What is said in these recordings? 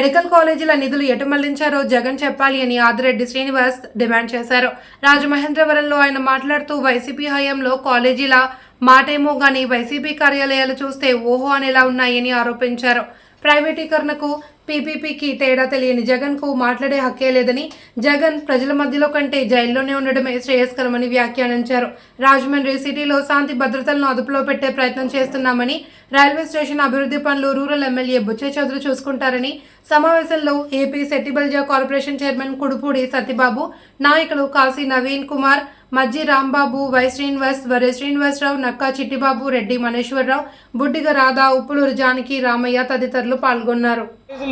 Medical కాలేజీల నిధులు ఎటు మళ్ళించారో జగన్ చెప్పాలి అని ఆదిరెడ్డి శ్రీనివాస్ డిమాండ్ చేశారు. రాజమహేంద్రవరంలో ఆయన మాట్లాడుతూ వైసీపీ హయాంలో కాలేజీల మాటేమో గాని వైసీపీ కార్యాలయాలు చూస్తే ఓహో అనేలా ఉన్నాయని ఆరోపించారు. ప్రైవేటీకరణకు పీపీపీకి తేడా తెలియని జగన్కు మాట్లాడే హక్కే లేదని జగన్ ప్రజల మధ్యలో కంటే జైల్లోనే ఉండడమే శ్రేయస్కరమని వ్యాఖ్యానించారు. రాజమండ్రి సిటీలో శాంతి భద్రతలను అదుపులో పెట్టే ప్రయత్నం చేస్తున్నామని రైల్వే స్టేషన్ అభివృద్ధి పనులు రూరల్ ఎమ్మెల్యే బుచ్చే చౌదరి చూసుకుంటారని సమావేశంలో AP Settibalija corporation chairman Kudupudi Satyababu నాయకులు కాశీ నవీన్ కుమార్ మజ్జి రాంబాబు వై శ్రీనివాస్ వరి శ్రీనివాసరావు నక్కా చిట్టిబాబు రెడ్డి మనేశ్వరరావు బుడ్డిగ రాధా ఉప్పులూరు జానకి రామయ్య తదితరులు పాల్గొన్నారు.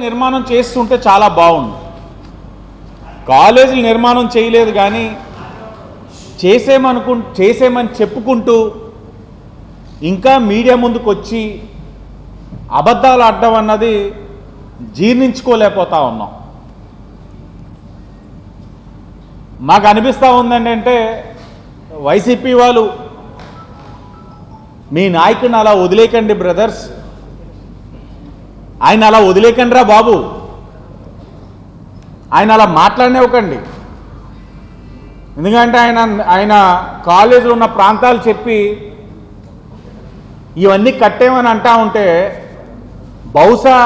నిర్మాణం చేస్తుంటే చాలా బాగుంది. కాలేజీలు నిర్మాణం చేయలేదు కానీ చేసేమనుకు చేసేమని చెప్పుకుంటూ ఇంకా మీడియా ముందుకు వచ్చి అబద్ధాలు ఆడడం అన్నది జీర్ణించుకోలేకపోతా ఉన్నాం. మాకు అనిపిస్తూ ఉందండి అంటే వైసీపీ వాళ్ళు మీ నాయకుడిని అలా వదిలేకండి బ్రదర్స్. ఆయన అలా వదిలేకండి రా బాబు. ఆయన అలా మాట్లాడనివ్వకండి. ఎందుకంటే ఆయన ఆయన కాలేజీలో ఉన్న ప్రాంతాలు చెప్పి ఇవన్నీ కట్టేమని అంటా ఉంటే బహుశా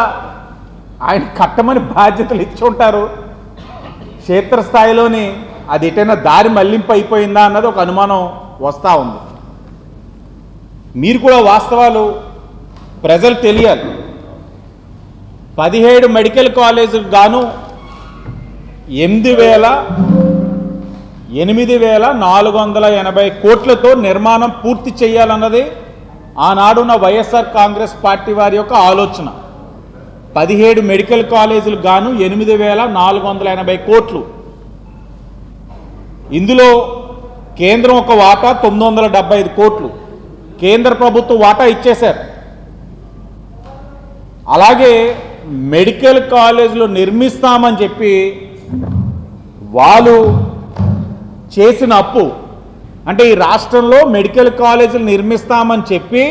ఆయన కట్టమని బాధ్యతలు ఇచ్చి ఉంటారు. క్షేత్రస్థాయిలోని అది ఎటైనా దారి మళ్ళింపు అయిపోయిందా అన్నది ఒక అనుమానం వస్తూ ఉంది. మీరు కూడా వాస్తవాలు ప్రజలు తెలియాలి. పదిహేడు మెడికల్ కాలేజీకి గాను ఎనిమిది వేల ఎనిమిది వేల నాలుగు వందల ఎనభై కోట్లతో నిర్మాణం పూర్తి చేయాలన్నది ఆనాడున్న వైఎస్ఆర్ కాంగ్రెస్ పార్టీ వారి యొక్క ఆలోచన. పదిహేడు మెడికల్ కాలేజీలకు గాను ఎనిమిది వేల నాలుగు వందల ఎనభై కోట్లు. ఇందులో కేంద్రం ఒక వాటా తొమ్మిది వందల డెబ్బై ఐదు కోట్లు. కేంద్ర ప్రభుత్వం వాటా ఇచ్చేశారు. అలాగే మెడికల్ కాలేజీలు నిర్మిస్తామని చెప్పి వాళ్ళు చేసిన అప్పు. అంటే ఈ రాష్ట్రంలో మెడికల్ కాలేజీలు నిర్మిస్తామని చెప్పి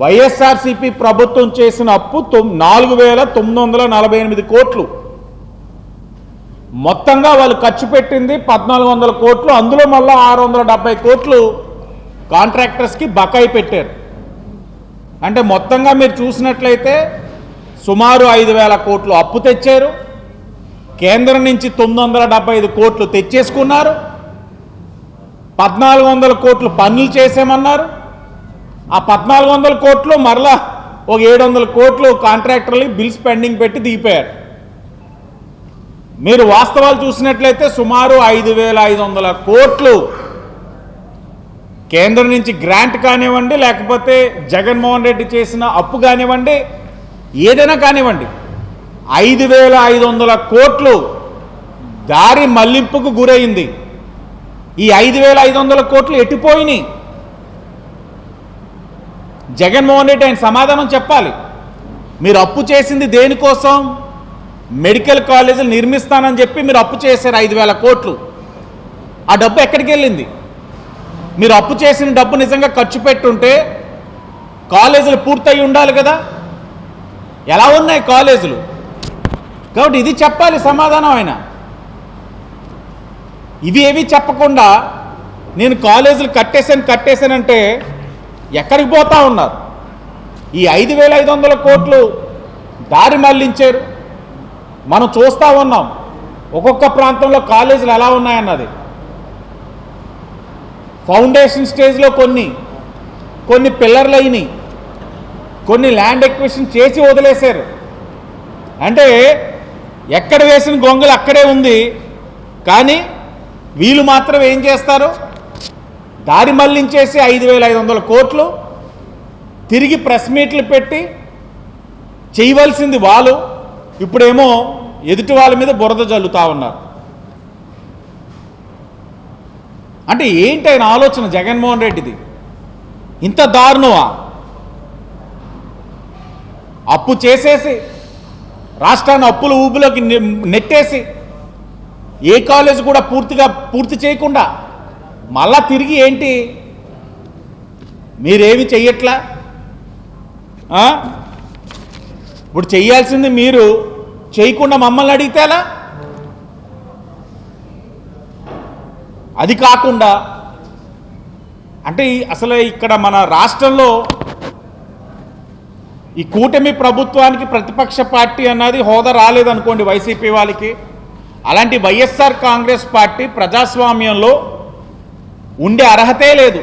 వైఎస్ఆర్సిపి ప్రభుత్వం చేసిన అప్పు తొమ్ నాలుగు వేల తొమ్మిది వందల నలభై ఎనిమిది కోట్లు. మొత్తంగా వాళ్ళు ఖర్చు పెట్టింది పద్నాలుగు వందల కోట్లు అందులో మళ్ళీ ఆరు వందల డెబ్బై కోట్లు కాంట్రాక్టర్స్కి బకాయి పెట్టారు. అంటే మొత్తంగా మీరు చూసినట్లయితే సుమారు ఐదు వేల కోట్లు అప్పు తెచ్చారు. కేంద్రం నుంచి తొమ్మిది వందల డెబ్బై ఐదు కోట్లు తెచ్చేసుకున్నారు. పద్నాలుగు వందల కోట్లు పనులు చేసామన్నారు. ఆ పద్నాలుగు వందల కోట్లు మరలా ఒక ఏడు వందల కోట్లు కాంట్రాక్టర్లు బిల్స్ పెండింగ్ పెట్టి దిగిపోయారు. మీరు వాస్తవాలు చూసినట్లయితే సుమారు ఐదు వేల ఐదు వందల కోట్లు కేంద్రం నుంచి గ్రాంట్ కానివ్వండి లేకపోతే జగన్మోహన్ రెడ్డి చేసిన అప్పు కానివ్వండి ఏదైనా కానివ్వండి ఐదు వేల ఐదు వందల కోట్లు దారి మళ్ళింపుకు గురైంది. ఈ ఐదు వేల ఐదు వందల కోట్లు ఎట్టిపోయినాయి జగన్మోహన్ రెడ్డి ఆయన సమాధానం చెప్పాలి. మీరు అప్పు చేసింది దేనికోసం? మెడికల్ కాలేజీలు నిర్మిస్తానని చెప్పి మీరు అప్పు చేశారు ఐదు వేల కోట్లు. ఆ డబ్బు ఎక్కడికి వెళ్ళింది? మీరు అప్పు చేసిన డబ్బు నిజంగా ఖర్చు పెట్టుంటే కాలేజీలు పూర్తయి ఉండాలి కదా? ఎలా ఉన్నాయి కాలేజీలు? కాబట్టి ఇది చెప్పాలి సమాధానం ఆయన ఇవి ఏవి చెప్పకుండా నేను కాలేజీలు కట్టేశాను కట్టేశానంటే ఎక్కడికి పోతా ఉన్నారు? ఈ ఐదు వేల ఐదు వందల కోట్లు దారి మళ్ళించారు. మనం చూస్తూ ఉన్నాం. ఒక్కొక్క ప్రాంతంలో కాలేజీలు ఎలా ఉన్నాయన్నది. ఫౌండేషన్ స్టేజ్లో కొన్ని కొన్ని పిల్లర్లు అయినాయి. కొన్ని ల్యాండ్ ఎక్విషన్ చేసి వదిలేశారు. అంటే ఎక్కడ వేసిన గొంగలు అక్కడే ఉంది. కానీ వీళ్ళు మాత్రం ఏం చేస్తారు? దారి మళ్ళించేసి ఐదు వేల ఐదు వందల కోట్లు తిరిగి ప్రెస్ మీట్లు పెట్టి చేయవలసింది వాళ్ళు. ఇప్పుడేమో ఎదుటి వాళ్ళ మీద బురద జల్లుతా ఉన్నారు. అంటే ఏంటి ఆయన ఆలోచన జగన్మోహన్ రెడ్డిది? ఇంత దారుణమా? అప్పు చేసేసి రాష్ట్రాన్ని అప్పుల ఊబిలోకి నె- నెట్టేసి ఏ కాలేజ్ కూడా పూర్తిగా పూర్తి చేయకుండా మళ్ళా తిరిగి ఏంటి? మీరేమి చెయ్యట్లా? ఇప్పుడు చెయ్యాల్సింది మీరు చేయకుండా మమ్మల్ని అడిగితే ఎలా? అది కాకుండా అంటే అసలు ఇక్కడ మన రాష్ట్రంలో ఈ కూటమి ప్రభుత్వానికి ప్రతిపక్ష పార్టీ అన్నది హోదా రాలేదనుకోండి వైసీపీ వాళ్ళకి. అలాంటి వైఎస్ఆర్ కాంగ్రెస్ పార్టీ ప్రజాస్వామ్యంలో ఉండే అర్హతే లేదు.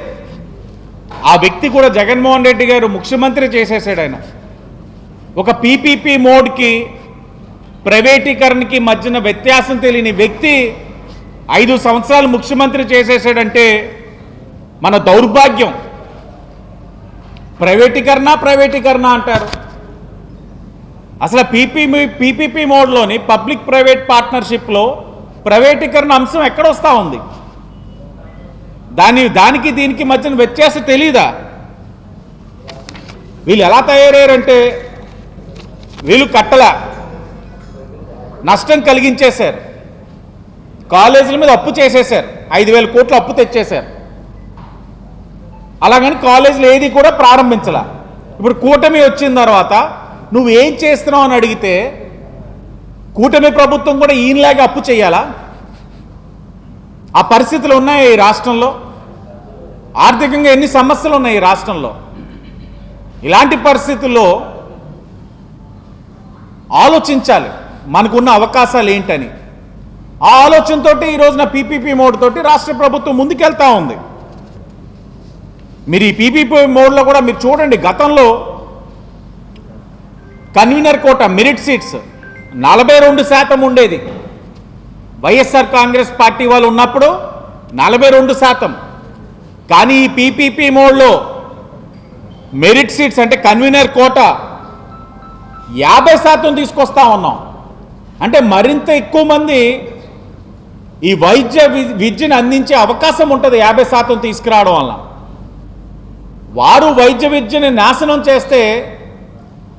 ఆ వ్యక్తి కూడా జగన్మోహన్ రెడ్డి గారు ముఖ్యమంత్రి చేసేసాడు ఆయన. ఒక పీపీపీ మోడ్కి ప్రైవేటీకరణకి మధ్యన వ్యత్యాసం తెలియని వ్యక్తి ఐదు సంవత్సరాలు ముఖ్యమంత్రి చేసేసాడంటే మన దౌర్భాగ్యం. ప్రైవేటీకరణ ప్రైవేటీకరణ అంటారు. అసలు పీపీ పీపీపీ మోడ్లోని పబ్లిక్ ప్రైవేట్ పార్ట్నర్షిప్లో ప్రైవేటీకరణ అంశం ఎక్కడొస్తూ ఉంది? దాని దానికి దీనికి మధ్యన వ్యత్యాసం తెలీదా? వీళ్ళు ఎలా తయారయ్యారంటే వీళ్ళు కట్టల నష్టం కలిగించేశారు. కాలేజీల మీద అప్పు చేసేశారు. ఐదు వేల కోట్లు అప్పు తెచ్చేశారు. అలాగని కాలేజీలు ఏది కూడా ప్రారంభించాల. ఇప్పుడు కూటమి వచ్చిన తర్వాత నువ్వు ఏం చేస్తున్నావు అని అడిగితే కూటమి ప్రభుత్వం కూడా ఈయనలాగే అప్పు చేయాలా? ఆ పరిస్థితులు ఉన్నాయి ఈ రాష్ట్రంలో? ఆర్థికంగా ఎన్ని సమస్యలు ఉన్నాయి ఈ రాష్ట్రంలో? ఇలాంటి పరిస్థితుల్లో ఆలోచించాలి. మనకున్న అవకాశాలు ఏంటని. ఆ ఆలోచనతో ఈ రోజున పీపీపీ మోడ్ తోటి రాష్ట్ర ప్రభుత్వం ముందుకెళ్తా ఉంది. మీరు ఈ పీపీపీ మోడ్లో కూడా మీరు చూడండి గతంలో కన్వీనర్ కోట మెరిట్ సీట్స్ నలభై రెండు శాతం ఉండేది. వైఎస్ఆర్ కాంగ్రెస్ పార్టీ వాళ్ళు ఉన్నప్పుడు నలభై రెండు శాతం. కానీ ఈ పీపీపీ మోడ్లో మెరిట్ సీట్స్ అంటే కన్వీనర్ కోట యాభై శాతం తీసుకొస్తా ఉన్నాం. అంటే మరింత ఎక్కువ మంది ఈ వైద్య విద్యను అందించే అవకాశం ఉంటుంది యాభై శాతం తీసుకురావడం వల్ల. వారు వైద్య విద్యని నాశనం చేస్తే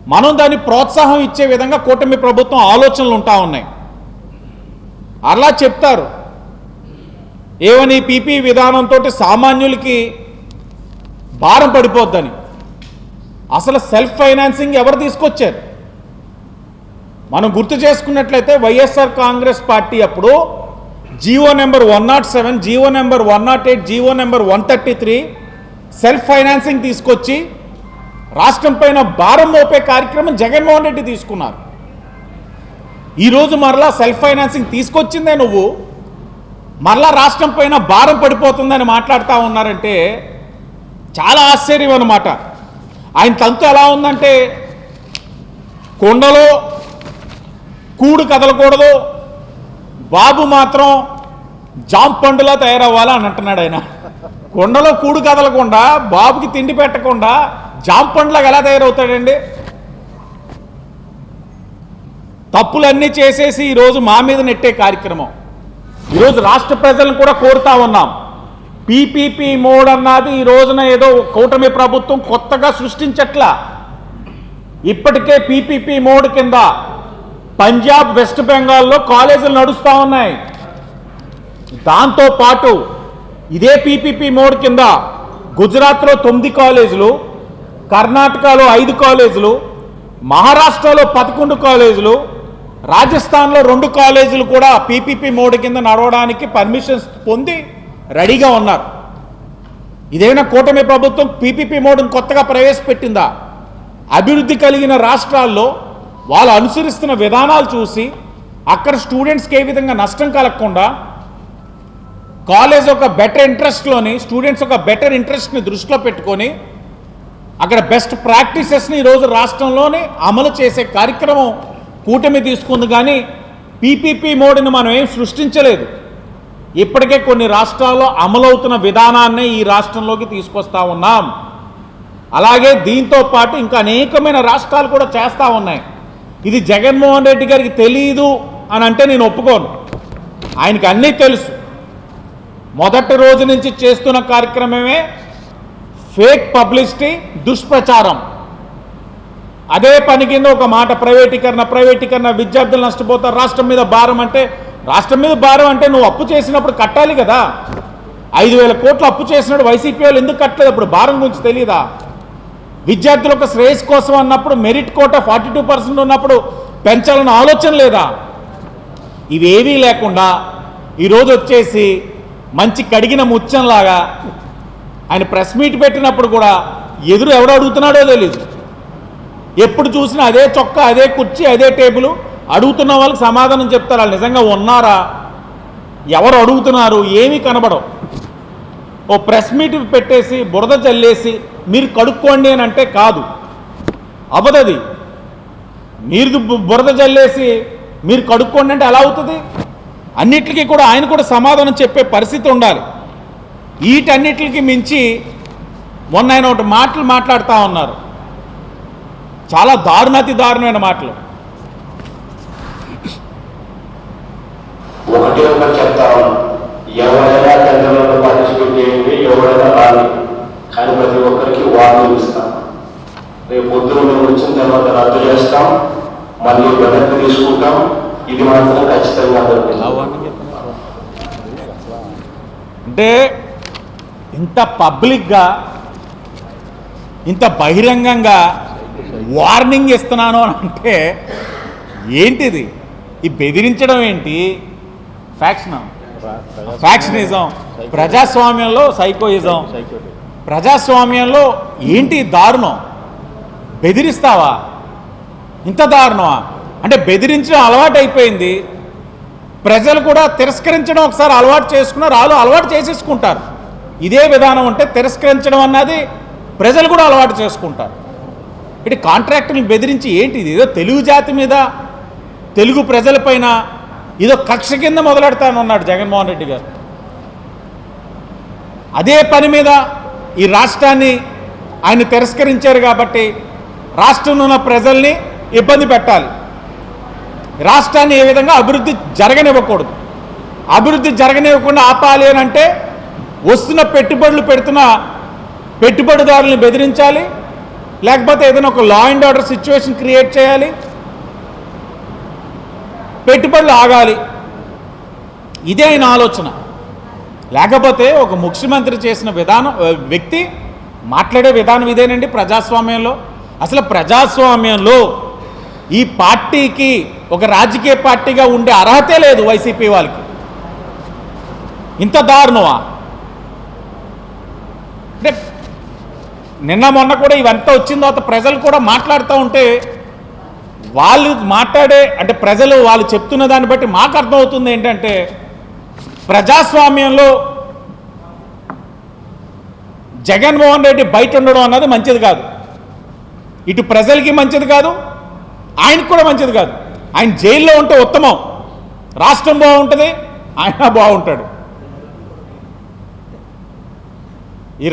మనం దాన్ని ప్రోత్సాహం ఇచ్చే విధంగా కూటమి ప్రభుత్వం ఆలోచనలు ఉంటా ఉన్నాయి. అలా చెప్తారు. ఏమని పీపీ విధానంతో సామాన్యులకి భారం పడిపోద్దని. అసలు సెల్ఫ్ ఫైనాన్సింగ్ ఎవరు తీసుకొచ్చారు? మనం గుర్తు చేసుకున్నట్లయితే వైఎస్ఆర్ కాంగ్రెస్ పార్టీ అప్పుడు GO number one not seven GO number one not eight GO number one thirty three self financing తీసుకొచ్చి రాష్ట్రం పైన భారం మోపే కార్యక్రమం జగన్మోహన్ రెడ్డి తీసుకున్నారు. ఈరోజు మరలా సెల్ఫ్ ఫైనాన్సింగ్ తీసుకొచ్చిందే నువ్వు. మరలా రాష్ట్రం పైన భారం పడిపోతుందని మాట్లాడుతూ ఉన్నారంటే చాలా ఆశ్చర్యం అన్నమాట. ఆయన తంతు ఎలా ఉందంటే కొండలో కూడు కదలకూడదు. బాబు మాత్రం జాంపండులా తయారవ్వాలా అని అంటున్నాడు ఆయన. కొండలో కూడు కదలకుండా బాబుకి తిండి పెట్టకుండా జామ్ ఎలా తయారవుతాడండి? తప్పులన్నీ చేసేసి ఈరోజు మా మీద నెట్టే కార్యక్రమం. ఈరోజు రాష్ట్ర ప్రజలను కూడా కోరుతా ఉన్నాం. పీపీపీ మోడ్ అన్నది ఈ రోజున ఏదో కూటమి ప్రభుత్వం కొత్తగా సృష్టించట్లా. ఇప్పటికే పీపీపీ మోడ్ కింద పంజాబ్ వెస్ట్ బెంగాల్లో కాలేజీలు నడుస్తూ ఉన్నాయి. దాంతో పాటు ఇదే పీపీపీ మోడ్ కింద గుజరాత్లో తొమ్మిది కాలేజీలు కర్ణాటకలో ఐదు కాలేజీలు మహారాష్ట్రలో పదకొండు కాలేజీలు రాజస్థాన్లో రెండు కాలేజీలు కూడా పీపీపీ మోడ్ కింద నడవడానికి పర్మిషన్స్ పొంది రెడీగా ఉన్నారు. ఇదేమైనా కూటమి ప్రభుత్వం పీపీపీ మోడ్ని కొత్తగా ప్రవేశపెట్టిందా? అభివృద్ధి కలిగిన రాష్ట్రాల్లో వాళ్ళు అనుసరిస్తున్న విధానాలు చూసి అక్కడ స్టూడెంట్స్కి ఏ విధంగా నష్టం కలగకుండా కాలేజ్ ఒక బెటర్ ఇంట్రెస్ట్లోని స్టూడెంట్స్ ఒక బెటర్ ఇంట్రెస్ట్ని దృష్టిలో పెట్టుకొని అక్కడ బెస్ట్ ప్రాక్టీసెస్ని ఈరోజు రాష్ట్రంలోనే అమలు చేసే కార్యక్రమం కూటమి తీసుకుంది కానీ పీపీపీ మోడీని మనం ఏం సృష్టించలేదు. ఇప్పటికే కొన్ని రాష్ట్రాల్లో అమలవుతున్న విధానాన్ని ఈ రాష్ట్రంలోకి తీసుకొస్తా ఉన్నాం. అలాగే దీంతో పాటు ఇంకా అనేకమైన రాష్ట్రాలు కూడా చేస్తూ ఉన్నాయి. ఇది జగన్మోహన్ రెడ్డి గారికి తెలియదు అని అంటే నేను ఒప్పుకోను. ఆయనకి అన్నీ తెలుసు. మొదటి రోజు నుంచి చేస్తున్న కార్యక్రమమే ఫేక్ పబ్లిసిటీ దుష్ప్రచారం. అదే పని కింద ఒక మాట ప్రైవేటీకరణ ప్రైవేటీకరణ విద్యార్థులు నష్టపోతారు రాష్ట్రం మీద భారం అంటే రాష్ట్రం మీద భారం అంటే నువ్వు అప్పు చేసినప్పుడు కట్టాలి కదా. ఐదు వేల కోట్లు అప్పు చేసినప్పుడు వైసీపీ వాళ్ళు ఎందుకు కట్టలేదు? అప్పుడు భారం గురించి తెలియదా విద్యార్థుల యొక్క శ్రేయస్ కోసం అన్నప్పుడు merit quota forty two percent ఉన్నప్పుడు పెంచాలన్న ఆలోచన లేదా? ఇవేవీ లేకుండా ఈరోజు వచ్చేసి మంచి కడిగిన ముచ్చంలాగా ఆయన ప్రెస్ మీట్ పెట్టినప్పుడు కూడా ఎదురు ఎవడు అడుగుతున్నాడో తెలియదు ఎప్పుడు చూసినా అదే చొక్కా అదే కుర్చీ అదే టేబుల్ అడుగుతున్న వాళ్ళకి సమాధానం చెప్తారు. వాళ్ళు నిజంగా ఉన్నారా? ఎవరు అడుగుతున్నారు? ఏమీ కనబడవు. ఓ ప్రెస్ మీట్ పెట్టేసి బురద చల్లేసి మీరు కడుక్కోండి అని అంటే కాదు. అవదది. మీరు బు- బురద చల్లేసి మీరు కడుక్కోండి అంటే ఎలా అవుతుంది? అన్నిటికీ కూడా ఆయన కూడా సమాధానం చెప్పే పరిస్థితి ఉండాలి. వీటన్నిటికి మించి మొన్న ఆయన ఒకటి మాటలు మాట్లాడుతూ ఉన్నారు. చాలా దారుణాతి దారుణమైన మాటలు. ఒకటి ఒకటి చెప్తా ఎవరైనా టెండర్లలో పార్టిసిపేట్ చేయండి ఎవరైనా రాలి కానీ ప్రతి ఒక్కరికి వార్నింగ్ ఇస్తాం. రేపు పొద్దున మేము వచ్చిన తర్వాత రద్దు చేస్తాం మళ్ళీ వెనక్కి తీసుకుంటాం. ఇది మాత్రం ఖచ్చితంగా అంటే ఇంత పబ్లిక్గా ఇంత బహిరంగంగా వార్నింగ్ ఇస్తున్నాను అని అంటే ఏంటిది? ఈ బెదిరించడం ఏంటి? ఫ్యాక్షన్ ఫ్యాక్షనిజం ప్రజాస్వామ్యంలో సైకోయిజం ప్రజాస్వామ్యంలో ఏంటి దారుణం? బెదిరిస్తావా? ఇంత దారుణమా? అంటే బెదిరించడం అలవాటు అయిపోయింది ప్రజలు కూడా తిరస్కరించడం ఒకసారి అలవాటు చేసుకున్నారు. వాళ్ళు అలవాటు చేసేసుకుంటారు. ఇదే విధానం ఉంటే తిరస్కరించడం అన్నది ప్రజలు కూడా అలవాటు చేసుకుంటారు. ఇటు కాంట్రాక్టులను బెదిరించి ఏంటి ఇది? ఏదో తెలుగు జాతి మీద తెలుగు ప్రజలపైన ఏదో కక్ష కింద మొదలెడతానన్నాడు జగన్మోహన్ రెడ్డి గారు. అదే పని మీద ఈ రాష్ట్రాన్ని ఆయన తిరస్కరించారు కాబట్టి రాష్ట్రంలో ఉన్న ప్రజల్ని ఇబ్బంది పెట్టాలి. రాష్ట్రాన్ని ఏ విధంగా అభివృద్ధి జరగనివ్వకూడదు. అభివృద్ధి జరగనివ్వకుండా ఆపాలి అని అంటే వస్తున్న పెట్టుబడులు పెడుతున్న పెట్టుబడిదారులను బెదిరించాలి. లేకపోతే ఏదైనా ఒక law and order situation create చేయాలి. పెట్టుబడులు ఆగాలి. ఇదే ఆయన ఆలోచన. లేకపోతే ఒక ముఖ్యమంత్రి చేసిన విధానం వ్యక్తి మాట్లాడే విధానం ఇదేనండి ప్రజాస్వామ్యంలో. అసలు ప్రజాస్వామ్యంలో ఈ పార్టీకి ఒక రాజకీయ పార్టీగా ఉండే అర్హతే లేదు వైసీపీ వాళ్ళకి. ఇంత దారుణమా? అంటే నిన్న మొన్న కూడా ఇవంతా వచ్చిన తర్వాత ప్రజలు కూడా మాట్లాడుతూ ఉంటే వాళ్ళు మాట్లాడే అంటే ప్రజలు వాళ్ళు చెప్తున్న దాన్ని బట్టి మాకు అర్థమవుతుంది ఏంటంటే ప్రజాస్వామ్యంలో జగన్మోహన్ రెడ్డి బయట ఉండడం అన్నది మంచిది కాదు. ఇటు ప్రజలకి మంచిది కాదు ఆయనకు కూడా మంచిది కాదు. ఆయన జైల్లో ఉంటే ఉత్తమం. రాష్ట్రం బాగుంటుంది ఆయన బాగుంటాడు. ఈ